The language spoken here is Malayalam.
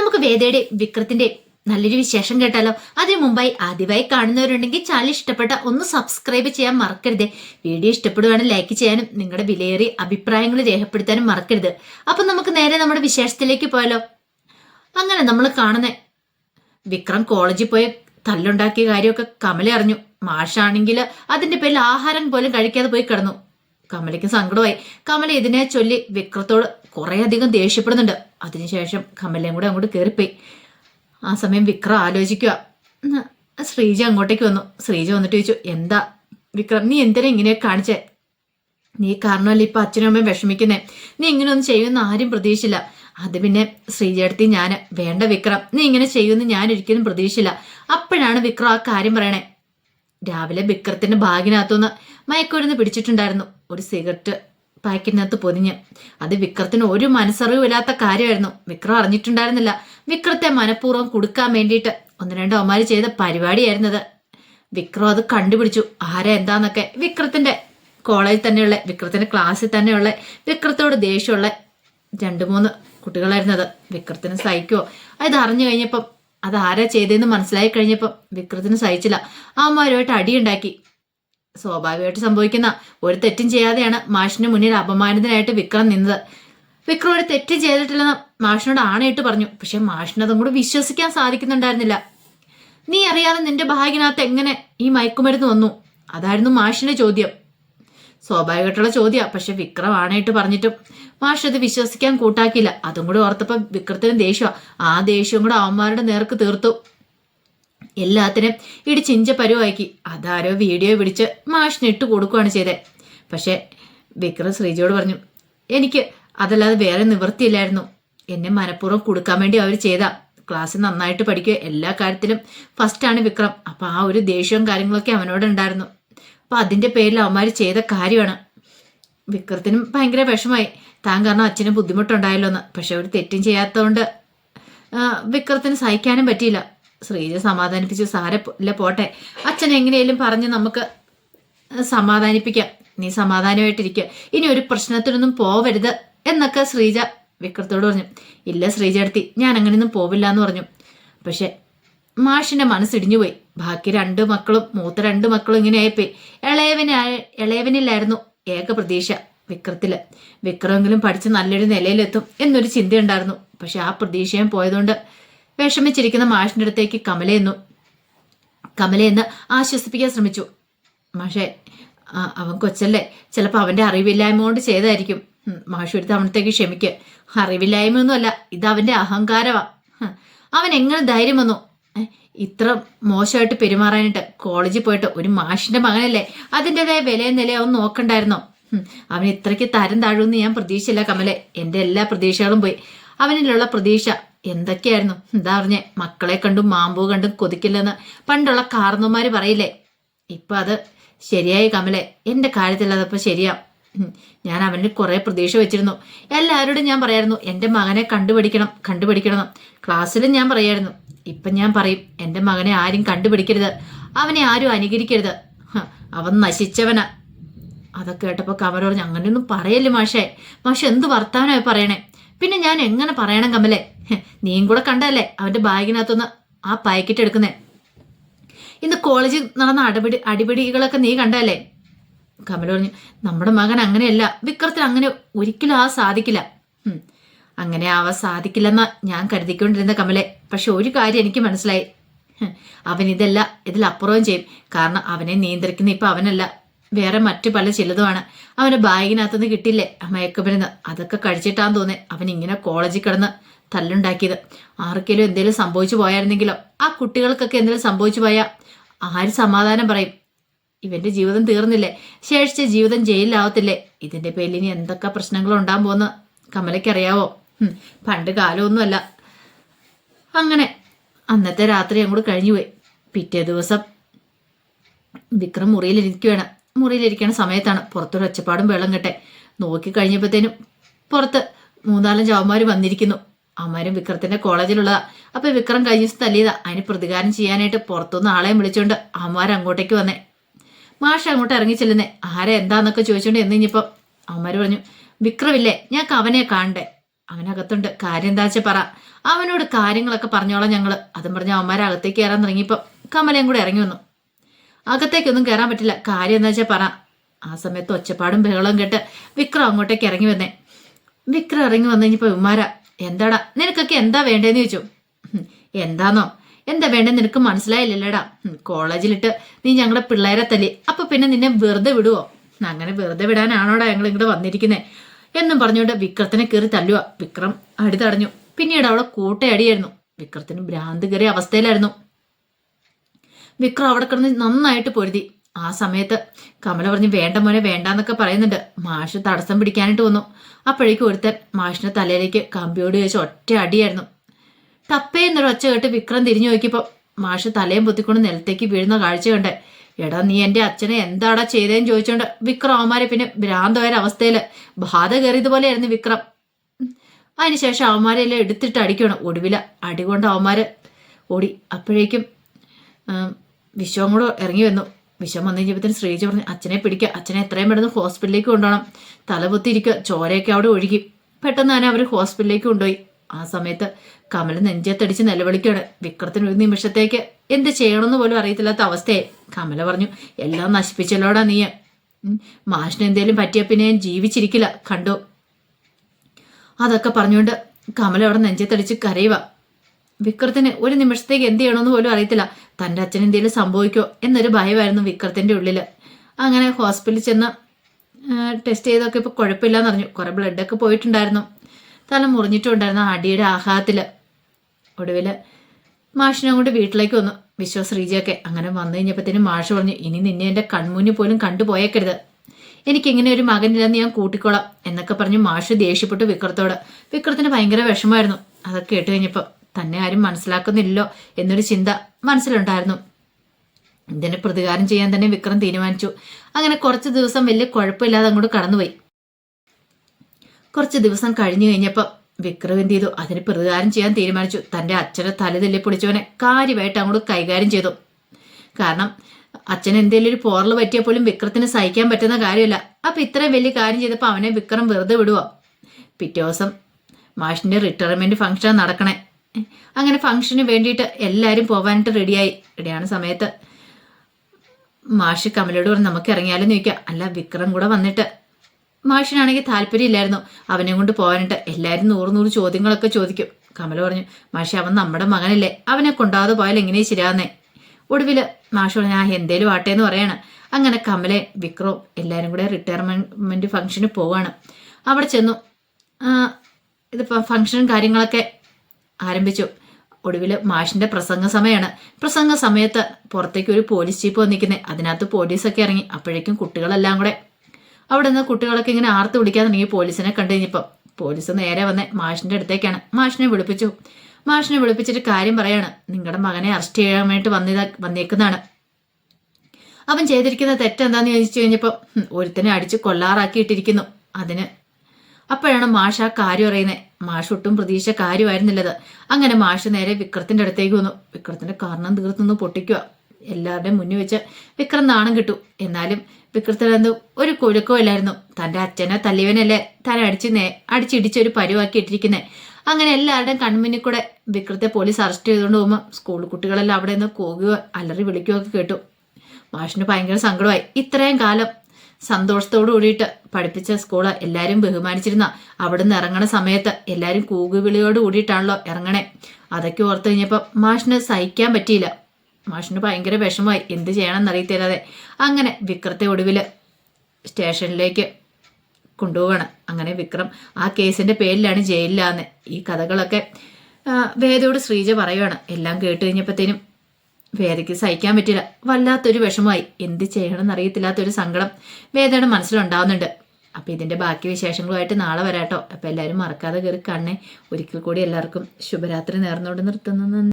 നമുക്ക് വേദയുടെ വിക്രത്തിന്റെ നല്ലൊരു വിശേഷം കേട്ടാലോ? അതിനു മുമ്പായി ആദ്യമായി കാണുന്നവരുണ്ടെങ്കിൽ ചാനൽ ഇഷ്ടപ്പെട്ട ഒന്ന് സബ്സ്ക്രൈബ് ചെയ്യാൻ മറക്കരുത്. വീഡിയോ ഇഷ്ടപ്പെടുവാണെങ്കിൽ ലൈക്ക് ചെയ്യാനും നിങ്ങളുടെ വിലയേറിയ അഭിപ്രായങ്ങൾ രേഖപ്പെടുത്താനും മറക്കരുത്. അപ്പൊ നമുക്ക് നേരെ നമ്മുടെ വിശേഷത്തിലേക്ക് പോയാലോ? അങ്ങനെ നമ്മൾ കാണുന്ന വിക്രം കോളേജിൽ പോയ തല്ലുണ്ടാക്കിയ കാര്യമൊക്കെ കമല അറിഞ്ഞു. മാഷാണെങ്കിൽ അതിന്റെ പേരിൽ ആഹാരം പോലും കഴിക്കാതെ പോയി കിടന്നു. കമലയ്ക്ക് സങ്കടമായി. കമല ഇതിനെ ചൊല്ലി വിക്രത്തോട് കുറേയധികം ദേഷ്യപ്പെടുന്നുണ്ട്. അതിനുശേഷം കമലയും കൂടെ അങ്ങോട്ട് കയറിപ്പോയി ആ സമയം വിക്രം ആലോചിക്കുക ശ്രീജ അങ്ങോട്ടേക്ക് വന്നു. ശ്രീജ വന്നിട്ട് ചോദിച്ചു എന്താ വിക്രം നീ എന്തിനാ ഇങ്ങനെ കാണിച്ചേ? നീ കാരണമല്ല ഇപ്പൊ അച്ഛനും അമ്മയും വിഷമിക്കുന്നേ? നീ ഇങ്ങനെയൊന്നും ചെയ്യുമെന്ന് ആരും പ്രതീക്ഷിച്ചില്ല. അത് പിന്നെ ശ്രീജയടുത്തി ഞാൻ വേണ്ട വിക്രം നീ ഇങ്ങനെ ചെയ്യുമെന്ന് ഞാൻ ഒരിക്കലും പ്രതീക്ഷിച്ചില്ല. അപ്പോഴാണ് വിക്രം ആ കാര്യം പറയണേ. രാവിലെ വിക്രത്തിന്റെ ബാഗിനകത്തുനിന്ന് മയക്കുരുന്ന് പിടിച്ചിട്ടുണ്ടായിരുന്നു. ഒരു സിഗരറ്റ് പാക്കറ്റിനകത്ത് പൊതിഞ്ഞ്. അത് വിക്രത്തിന് ഒരു മനസ്സറിവില്ലാത്ത കാര്യമായിരുന്നു. വിക്രം അറിഞ്ഞിട്ടുണ്ടായിരുന്നില്ല. വിക്രത്തെ മനഃപൂർവം കൊടുക്കാൻ വേണ്ടിയിട്ട് ഒന്ന് രണ്ടോ അമാര് ചെയ്ത പരിപാടിയായിരുന്നത്. വിക്രം അത് കണ്ടുപിടിച്ചു. ആരാ എന്താന്നൊക്കെ. വിക്രത്തിന്റെ കോളേജിൽ തന്നെയുള്ള വിക്രത്തിന്റെ ക്ലാസ്സിൽ തന്നെയുള്ള വിക്രത്തോട് ദേഷ്യമുള്ള രണ്ട് മൂന്ന് കുട്ടികളായിരുന്നത്. വിക്രത്തിന് സഹിക്കുമോ അത് അറിഞ്ഞു കഴിഞ്ഞപ്പം അത് ആരാ ചെയ്തതെന്ന് മനസ്സിലായി കഴിഞ്ഞപ്പം വിക്രത്തിന് സഹിച്ചില്ല. അമ്മമാരുമായിട്ട് അടിയുണ്ടാക്കി. സ്വാഭാവികമായിട്ട് സംഭവിക്കുന്ന ഒരു തെറ്റും ചെയ്യാതെയാണ് മാഷിന് മുന്നിൽ അപമാനിതനായിട്ട് വിക്രം നിന്നത്. വിക്രം ഒരു തെറ്റ് ചെയ്തിട്ടില്ലെന്ന് മാഷിനോട് ആണയിട്ട് പറഞ്ഞു. പക്ഷെ മാഷിന് അതും കൂടെ വിശ്വസിക്കാൻ സാധിക്കുന്നുണ്ടായിരുന്നില്ല. നീ അറിയാതെ നിന്റെ ഭാഗ്യനകത്ത് എങ്ങനെ ഈ മയക്കുമരുന്ന് വന്നു? അതായിരുന്നു മാഷിന്റെ ചോദ്യം. സ്വാഭാവികമായിട്ടുള്ള ചോദ്യമാണ് പക്ഷെ വിക്രം ആണയിട്ട് പറഞ്ഞിട്ടും മാഷ് അത് വിശ്വസിക്കാൻ കൂട്ടാക്കിയില്ല. അതും കൂടെ ഓർത്തപ്പോ വിക്രത്തിന് ദേഷ്യമാണ് ആ ദേഷ്യം കൂടെ അവന്മാരുടെ നേർക്ക് തീർത്തു. എല്ലാത്തിനും ഇടി ചിഞ്ച പരുവാക്കി. അതാരോ വീഡിയോ പിടിച്ച് മാഷിന് ഇട്ട് കൊടുക്കുകയാണ് ചെയ്തത് പക്ഷേ വിക്രം ശ്രീജിയോട് പറഞ്ഞു എനിക്ക് അതല്ലാതെ വേറെ നിവൃത്തിയില്ലായിരുന്നു. എന്നെ മനഃപൂർവം കൊടുക്കാൻ വേണ്ടി അവർ ചെയ്ത. ക്ലാസ് നന്നായിട്ട് പഠിക്കുക എല്ലാ കാര്യത്തിലും ഫസ്റ്റാണ് വിക്രം. അപ്പം ആ ഒരു ദേഷ്യവും കാര്യങ്ങളൊക്കെ അവനോട് ഉണ്ടായിരുന്നു. അപ്പം അതിന്റെ പേരിൽ അവന്മാർ ചെയ്ത കാര്യമാണ്. വിക്രത്തിനും ഭയങ്കര വിഷമായി താൻ കാരണം അച്ഛന് ബുദ്ധിമുട്ടുണ്ടായല്ലോ എന്ന് പക്ഷെ ഒരു തെറ്റും ചെയ്യാത്തതുകൊണ്ട് വിക്രത്തിന് സഹിക്കാനും പറ്റിയില്ല. ശ്രീജ സമാധാനിപ്പിച്ചു സാരല്ല പോട്ടെ. അച്ഛൻ എങ്ങനെയും പറഞ്ഞ് നമുക്ക് സമാധാനിപ്പിക്കാം. നീ സമാധാനമായിട്ടിരിക്കുക ഇനി ഒരു പ്രശ്നത്തിനൊന്നും പോവരുത് എന്നൊക്കെ ശ്രീജ വിക്രത്തോട് പറഞ്ഞു. ഇല്ല ശ്രീജ അടുത്തി ഞാൻ അങ്ങനെയൊന്നും പോവില്ല എന്ന് പറഞ്ഞു. പക്ഷെ മാഷിന്റെ മനസ്സിടിഞ്ഞുപോയി ബാക്കി രണ്ട് മക്കളും മൂത്ത രണ്ട് മക്കളും ഇങ്ങനെ ആയിപ്പോയി. ഇളയവന് ഇളയവനില്ലായിരുന്നു ഏക പ്രതീക്ഷ വിക്രത്തിൽ വിക്രമെങ്കിലും പഠിച്ച് നല്ലൊരു നിലയിലെത്തും എന്നൊരു ചിന്തയുണ്ടായിരുന്നു. പക്ഷെ ആ പ്രതീക്ഷയും പോയതുകൊണ്ട് വിഷമിച്ചിരിക്കുന്ന മാഷിന്റെ അടുത്തേക്ക് കമലയെന്നു കമലയെന്ന് ആശ്വസിപ്പിക്കാൻ ശ്രമിച്ചു. മാഷെ അവൻ കൊച്ചല്ലേ? ചിലപ്പോൾ അവന്റെ അറിവില്ലായ്മ കൊണ്ട് ചെയ്തായിരിക്കും. മാഷു ഒരു തവണത്തേക്ക് ക്ഷമിക്ക്. അറിവില്ലായ്മയൊന്നുമല്ല ഇത് അവന്റെ അഹങ്കാരമാ അവൻ എങ്ങനെ ധൈര്യം വന്നു? ഇത്ര മോശമായിട്ട് പെരുമാറാനായിട്ട് കോളേജിൽ പോയിട്ട് ഒരു മാഷിന്റെ മകനല്ലേ? അതിന്റെതായ വിലയും നിലയും അവൻ നോക്കണ്ടായിരുന്നോ? അവൻ ഇത്രയ്ക്ക് തരം താഴുമെന്ന് ഞാൻ പ്രതീക്ഷയില്ല കമലെ. എന്റെ എല്ലാ പ്രതീക്ഷകളും പോയി. അവനിലുള്ള പ്രതീക്ഷ എന്തൊക്കെയായിരുന്നു? എന്താ പറഞ്ഞേ? മക്കളെ കണ്ടും മാമ്പൂ കണ്ടും കൊതിക്കില്ലെന്ന് പണ്ടുള്ള കാർന്നുമാര് പറയില്ലേ? ഇപ്പൊ അത് ശരിയായി കമലെ എന്റെ കാര്യത്തിൽ അതപ്പോ ശരിയാ. ഞാൻ അവന് കുറെ പ്രതീക്ഷ വെച്ചിരുന്നു. എല്ലാവരോടും ഞാൻ പറയായിരുന്നു എന്റെ മകനെ കണ്ടുപിടിക്കണം കണ്ടുപിടിക്കണം ക്ലാസ്സിലും ഞാൻ പറയായിരുന്നു ഇപ്പൊ ഞാൻ പറയും എന്റെ മകനെ ആരും കണ്ടുപിടിക്കരുത് അവനെ ആരും അനുകരിക്കരുത്. അവൻ നശിച്ചവനാ. അതൊക്കെ കേട്ടപ്പോ കമല പറഞ്ഞു അങ്ങനെയൊന്നും പറയല്ലേ മാഷേ മാഷെ എന്ത് വർത്തമാനമായി പറയണേ? പിന്നെ ഞാൻ എങ്ങനെ പറയണം കമലെ? നീയും കൂടെ കണ്ടല്ലേ അവന്റെ ബാഗിനകത്തുനിന്ന് ആ പാക്കറ്റ് എടുക്കുന്നേ. ഇന്ന് കോളേജിൽ നടന്ന അടിപിടി അടിപിടികളൊക്കെ നീ കണ്ടല്ലേ കമല പറഞ്ഞു നമ്മുടെ മകൻ അങ്ങനെയല്ല. വിക്രത്തിന് അങ്ങനെ ഒരിക്കലും ആ സാധിക്കില്ല. അങ്ങനെ ആവാൻ സാധിക്കില്ലെന്ന ഞാൻ കരുതിക്കൊണ്ടിരുന്ന കമലെ. പക്ഷെ ഒരു കാര്യം എനിക്ക് മനസ്സിലായി. അവൻ ഇതല്ല ഇതിലപ്പുറവും ചെയ്യും. കാരണം അവനെ നിയന്ത്രിക്കുന്ന ഇപ്പൊ അവനല്ല. വേറെ മറ്റു പല ചിലതുമാണ്. അവന് ബാഗിനകത്തുനിന്ന് കിട്ടില്ലേ മയക്കുമരുന്ന് അതൊക്കെ കഴിച്ചിട്ടാന്ന് തോന്നേ അവൻ ഇങ്ങനെ കോളേജിൽ കിടന്ന് തല്ലുണ്ടാക്കിയത്. ആർക്കെങ്കിലും എന്തെങ്കിലും സംഭവിച്ചു പോയായിരുന്നെങ്കിലോ? ആ കുട്ടികൾക്കൊക്കെ എന്തെങ്കിലും സംഭവിച്ചു പോയാൽ ആര് സമാധാനം പറയും? ഇവന്റെ ജീവിതം തീർന്നില്ലേ? ശേഷിച്ച ജീവിതം ജയിലിലാവത്തില്ലേ? ഇതിന്റെ പേരിൽ ഇനി എന്തൊക്കെ പ്രശ്നങ്ങൾ ഉണ്ടാകാൻ പോകുന്ന? കമലയ്ക്കറിയാവോ? പണ്ട് കാലമൊന്നുമല്ല. അങ്ങനെ അന്നത്തെ രാത്രി അങ്ങോട്ട് കഴിഞ്ഞുപോയി. പിറ്റേ ദിവസം വിക്രം മുറിയിലിരിക്കുകയാണ്. മുറിയിലിരിക്കുന്ന സമയത്താണ് പുറത്തൊരു ഒച്ചപ്പാടും വെള്ളം കെട്ടെ. നോക്കി കഴിഞ്ഞപ്പോഴത്തേനും പുറത്ത് മൂന്നാലും അവന്മാര് വന്നിരിക്കുന്നു. അവന്മാരും വിക്രത്തിന്റെ കോളേജിലുള്ളതാ അപ്പൊ വിക്രം കഴിഞ്ഞ ദിവസം തല്ലിയതാ. അതിന് പ്രതികാരം ചെയ്യാനായിട്ട് പുറത്തുനിന്ന് ആളെയും വിളിച്ചോണ്ട് അവന്മാർ അങ്ങോട്ടേക്ക് വന്നേ. മാഷ അങ്ങോട്ട് ഇറങ്ങി ചെല്ലുന്നേ. ആരെ എന്താന്നൊക്കെ ചോദിച്ചോണ്ട് എന്ന് കഴിഞ്ഞപ്പം അവന്മാര് പറഞ്ഞു വിക്രമില്ലേ ഞാൻ അവനെ കാണണ്ടേ? അവനകത്തുണ്ട്. കാര്യം എന്താ വെച്ചാൽ പറ. അവനോട് കാര്യങ്ങളൊക്കെ പറഞ്ഞോളാം ഞങ്ങൾ. അതും പറഞ്ഞ അവന്മാരെ അകത്തേക്ക് കയറാൻ തുടങ്ങിയപ്പോൾ കമലയും കൂടെ ഇറങ്ങി വന്നു. അകത്തേക്കൊന്നും കയറാൻ പറ്റില്ല. കാര്യം എന്താ വെച്ചാൽ പറ. ആ സമയത്ത് ഒച്ചപ്പാടും ബഹളവും കേട്ട് വിക്രം അങ്ങോട്ടേക്ക് ഇറങ്ങി വന്നേ. വിക്രം ഇറങ്ങി വന്നു കഴിഞ്ഞപ്പോൾ ഉമ്മാര എന്താടാ നിനക്കൊക്കെ എന്താ വേണ്ടേന്ന് ചോദിച്ചു. "ഹും, എന്താന്നോ? എന്താ വേണ്ടത് നിനക്ക് മനസ്സിലായില്ലല്ലേടാ. കോളേജിലിട്ട് നീ ഞങ്ങളുടെ പിള്ളേരെ തല്ലി. അപ്പൊ പിന്നെ നിന്നെ വെറുതെ വിടുവോ? അങ്ങനെ വെറുതെ വിടാനാണോടാ ഞങ്ങൾ ഇങ്ങോട്ട് വന്നിരിക്കുന്നത് എന്നും പറഞ്ഞുകൊണ്ട് വിക്രത്തിനെ കയറി തല്ലുക വിക്രം അടി തടഞ്ഞു. പിന്നീട് അവളെ കൂട്ടയടിയായിരുന്നു. വിക്രത്തിന് ഭ്രാന്ത് കയറിയ അവസ്ഥയിലായിരുന്നു. വിക്രം അവിടെ കിടന്ന് നന്നായിട്ട് പൊരുതി. ആ സമയത്ത് കമല പറഞ്ഞ് വേണ്ട മോനെ വേണ്ടാന്നൊക്കെ പറയുന്നുണ്ട്. മാഷ് തടസ്സം പിടിക്കാനായിട്ട് വന്നു. അപ്പോഴേക്കും ഒരുത്തൻ മാഷിന്റെ തലയിലേക്ക് കമ്പിയോട് ചോദിച്ച ഒറ്റ അടിയായിരുന്നു. ടപ്പേ എന്നൊരു ഒച്ച കേട്ട് വിക്രം തിരിഞ്ഞു നോക്കിയപ്പോൾ മാഷ് തലയും പൊത്തിക്കൊണ്ട് നിലത്തേക്ക് വീഴുന്ന കാഴ്ച കണ്ടേ. എടാ നീ എന്റെ അച്ഛനെ എന്താടാ ചെയ്തേന്ന് ചോദിച്ചോണ്ട് വിക്രം അവന്മാരെ പിന്നെ ഭ്രാന്തമായ അവസ്ഥയിൽ ബാധ കയറിയതുപോലെയായിരുന്നു വിക്രം. അതിനുശേഷം അവന്മാരെ എല്ലാം എടുത്തിട്ട് അടിക്കണം ഒടുവില അടികൊണ്ട് അവന്മാര് ഓടി. അപ്പോഴേക്കും വിശ്വം കൂടെ ഇറങ്ങി വന്നു. വിശ്വം വന്നു കഴിഞ്ഞപ്പോൾ ശ്രീജ പറഞ്ഞു അച്ഛനെ പിടിക്കുക അച്ഛനെ എത്രയും പെട്ടെന്ന് ഹോസ്പിറ്റലിലേക്ക് കൊണ്ടുപോകണം. തലപൊത്തിരിക്കുക ചോരയൊക്കെ അവിടെ ഒഴുകി. പെട്ടെന്ന് തന്നെ അവർ ഹോസ്പിറ്റലിലേക്ക് കൊണ്ടുപോയി. ആ സമയത്ത് കമൽ നെഞ്ചത്തടിച്ച് നിലവിളിക്കുകയാണ്. വിക്രത്തിന് ഒരു നിമിഷത്തേക്ക് എന്ത് ചെയ്യണമെന്ന് പോലും അറിയത്തില്ലാത്ത അവസ്ഥയെ കമല പറഞ്ഞു എല്ലാം നശിപ്പിച്ചല്ലോടാ നീ മാഷിന് എന്തേലും പറ്റിയ പിന്നെ ഞാൻ ജീവിച്ചിരിക്കില്ല. കണ്ടു? അതൊക്കെ പറഞ്ഞുകൊണ്ട് കമല അവിടെ നെഞ്ചത്തടിച്ച് കരയുക. വിക്രത്തിന് ഒരു നിമിഷത്തേക്ക് എന്ത് ചെയ്യണമെന്ന് പോലും അറിയത്തില്ല. തന്റെ അച്ഛൻ എന്തെങ്കിലും സംഭവിക്കോ എന്നൊരു ഭയമായിരുന്നു വിക്രത്തിന്റെ ഉള്ളിൽ അങ്ങനെ ഹോസ്പിറ്റലിൽ ചെന്ന് ടെസ്റ്റ് ചെയ്തൊക്കെ ഇപ്പോൾ കുഴപ്പമില്ലാന്ന് പറഞ്ഞു കുറേ ബ്ലഡൊക്കെ പോയിട്ടുണ്ടായിരുന്നു. തല മുറിഞ്ഞിട്ടുണ്ടായിരുന്നു അടിയുടെ ആഹാരത്തിൽ ഒടുവിൽ മാഷിനെ കൊണ്ട് വീട്ടിലേക്ക് വന്നു. വിശ്വ ശ്രീജയൊക്കെ അങ്ങനെ വന്നു കഴിഞ്ഞപ്പോഴത്തേനും മാഷ് പറഞ്ഞു ഇനി നിന്നെ എന്റെ കൺമുന്നിൽ പോലും കണ്ടുപോയേക്കരുത്. എനിക്കിങ്ങനെ ഒരു മകനില്ലെന്ന് ഞാൻ കൂട്ടിക്കോളാം എന്നൊക്കെ പറഞ്ഞു മാഷ് ദേഷ്യപ്പെട്ടു വിക്രത്തോട്. വിക്രത്തിന് ഭയങ്കര വിഷമായിരുന്നു അതൊക്കെ കേട്ട് കഴിഞ്ഞപ്പോൾ തന്നെ ആരും മനസ്സിലാക്കുന്നില്ലല്ലോ എന്നൊരു ചിന്ത മനസ്സിലുണ്ടായിരുന്നു. ഇതിന് പ്രതികാരം ചെയ്യാൻ തന്നെ വിക്രം തീരുമാനിച്ചു. അങ്ങനെ കുറച്ച് ദിവസം വലിയ കുഴപ്പമില്ലാതെ അങ്ങോട്ട് കടന്നുപോയി. കുറച്ച് ദിവസം കഴിഞ്ഞു കഴിഞ്ഞപ്പോൾ വിക്രം എന്ത് ചെയ്തു? അതിന് പ്രതികാരം ചെയ്യാൻ തീരുമാനിച്ചു. തന്റെ അച്ഛനെ തലതില്ലി പൊടിച്ചവനെ കാര്യമായിട്ട് അങ്ങോട്ട് കൈകാര്യം ചെയ്തു. കാരണം അച്ഛൻ എന്തെങ്കിലും ഒരു പോറൽ പറ്റിയാൽ പോലും വിക്രത്തിന് സഹിക്കാൻ പറ്റുന്ന കാര്യമല്ല. അപ്പൊ ഇത്രയും വലിയ കാര്യം ചെയ്തപ്പോൾ അവനെ വിക്രം വെറുതെ വിടുവോ? പിറ്റേ ദിവസം മാഷിന്റെ റിട്ടയർമെന്റ് ഫംഗ്ഷൻ നടക്കണേ. അങ്ങനെ ഫംഗ്ഷന് വേണ്ടിയിട്ട് എല്ലാവരും പോകാനായിട്ട് റെഡിയായി റെഡിയാണ് സമയത്ത് മാഷ് കമലോട് പറഞ്ഞു നമുക്ക് ഇറങ്ങിയാലും ചോദിക്കാം. അല്ല വിക്രം കൂടെ വന്നിട്ട്. മാഷിനാണെങ്കിൽ താല്പര്യമില്ലായിരുന്നു. അവനെ കൊണ്ട് പോകാനായിട്ട് എല്ലാവരും നൂറ് നൂറ് ചോദ്യങ്ങളൊക്കെ ചോദിക്കും. കമല പറഞ്ഞു മാഷി അവൻ നമ്മുടെ മകനല്ലേ. അവനെ കൊണ്ടാതെ പോയാൽ എങ്ങനെയാ ശരിയാന്നേ ഒടുവിൽ മാഷ് പറഞ്ഞു ആ എന്തേലും ആട്ടെ എന്ന് പറയാണ്. അങ്ങനെ കമലെ വിക്രവും എല്ലാവരും കൂടെ റിട്ടയർമെന്റ് ഫംഗ്ഷന് പോവാണ്. അവിടെ ചെന്നു. ഇതിപ്പോൾ ഫംഗ്ഷനും കാര്യങ്ങളൊക്കെ ആരംഭിച്ചു. ഒടുവിൽ മാഷിന്റെ പ്രസംഗ സമയമാണ് പ്രസംഗ സമയത്ത് പുറത്തേക്ക് ഒരു പോലീസ് ജീപ്പ് വന്നിരിക്കുന്നത് അതിനകത്ത് പോലീസൊക്കെ ഇറങ്ങി. അപ്പോഴേക്കും കുട്ടികളെല്ലാം കൂടെ. അവിടെ നിന്ന് കുട്ടികളൊക്കെ ഇങ്ങനെ ആർത്ത് വിളിക്കാൻ തുടങ്ങി പോലീസിനെ കണ്ടു കഴിഞ്ഞപ്പം പോലീസ് നേരെ വന്ന് മാഷിന്റെ അടുത്തേക്കാണ്. മാഷിനെ വിളിപ്പിച്ചു. മാഷിനെ വിളിപ്പിച്ചിട്ട് കാര്യം പറയാണ്. നിങ്ങളുടെ മകനെ അറസ്റ്റ് ചെയ്യാൻ വേണ്ടി വന്നിതാ വന്നേക്കുന്നതാണ്. അവൻ ചെയ്തിരിക്കുന്ന തെറ്റെന്താന്ന് ചോദിച്ചു കഴിഞ്ഞപ്പോൾ ഒരുത്തനെ അടിച്ച് കൊള്ളാറാക്കിയിട്ടിരിക്കുന്നു. അതിന് അപ്പോഴാണ് മാഷ് ആ കാര്യം അറിയുന്നത് മാഷ് ഒട്ടും പ്രതീക്ഷ കാര്യമായിരുന്നില്ലത്. അങ്ങനെ മാഷ നേരെ വിക്രത്തിന്റെ അടുത്തേക്ക് വന്നു. വിക്രത്തിന്റെ കാരണം തീർത്തുനിന്ന് പൊട്ടിക്കുക. എല്ലാവരുടെയും മുന്നിൽ വെച്ച് വിക്രം നാണം കിട്ടു. എന്നാലും വിക്രത്തിനെന്തോ ഒരു കുലുക്കവും ഇല്ലായിരുന്നു. തന്റെ അച്ഛനെ തല്ലിയവനല്ലേ താൻ അടിച്ച് നേ അടിച്ചിടിച്ചൊരു പരുവാക്കി ഇട്ടിരിക്കുന്നത് അങ്ങനെ എല്ലാവരുടെയും കൺമുന്നിൽ കൂടെ വിക്രത്തെ പോലീസ് അറസ്റ്റ് ചെയ്തുകൊണ്ട് പോകുമ്പോൾ സ്കൂൾ കുട്ടികളെല്ലാം അവിടെ നിന്ന് കോകുകയോ അലറി വിളിക്കുകയോ ഒക്കെ കേട്ടു. മാഷിന് ഭയങ്കര സങ്കടമായി. ഇത്രയും കാലം സന്തോഷത്തോടു കൂടിയിട്ട് പഠിപ്പിച്ച സ്കൂൾ എല്ലാവരും ബഹുമാനിച്ചിരുന്ന അവിടുന്ന് ഇറങ്ങണ സമയത്ത് എല്ലാവരും കൂകുവിളിയോട് കൂടിയിട്ടാണല്ലോ ഇറങ്ങണേ. അതൊക്കെ ഓർത്ത് കഴിഞ്ഞപ്പോൾ മാഷിന് സഹിക്കാൻ പറ്റിയില്ല. മാഷിന് ഭയങ്കര വിഷമമായി. എന്ത് ചെയ്യണമെന്ന് അറിയത്തില്ലാതെ അങ്ങനെ വിക്രത്തെ ഒടുവിൽ സ്റ്റേഷനിലേക്ക് കൊണ്ടുപോവാണ്. അങ്ങനെ വിക്രം ആ കേസിന്റെ പേരിലാണ് ജയിലിലാന്ന് ഈ കഥകളൊക്കെ വേദയോട് ശ്രീജ പറയുവാണ്. എല്ലാം കേട്ട് കഴിഞ്ഞപ്പോഴത്തേനും വേദയ്ക്ക് സഹിക്കാൻ പറ്റില്ല വല്ലാത്തൊരു വിഷമമായി. എന്ത് ചെയ്യണമെന്ന് അറിയത്തില്ലാത്തൊരു സങ്കടം വേദയുടെ മനസ്സിലുണ്ടാവുന്നുണ്ട്. അപ്പൊ ഇതിന്റെ ബാക്കി വിശേഷങ്ങളുമായിട്ട് നാളെ വരാട്ടോ. അപ്പൊ എല്ലാവരും മറക്കാതെ കയറി കാണണേ. ഒരിക്കൽ കൂടി എല്ലാവർക്കും ശുഭരാത്രി നേർന്നുകൊണ്ട് നിർത്തുന്നു.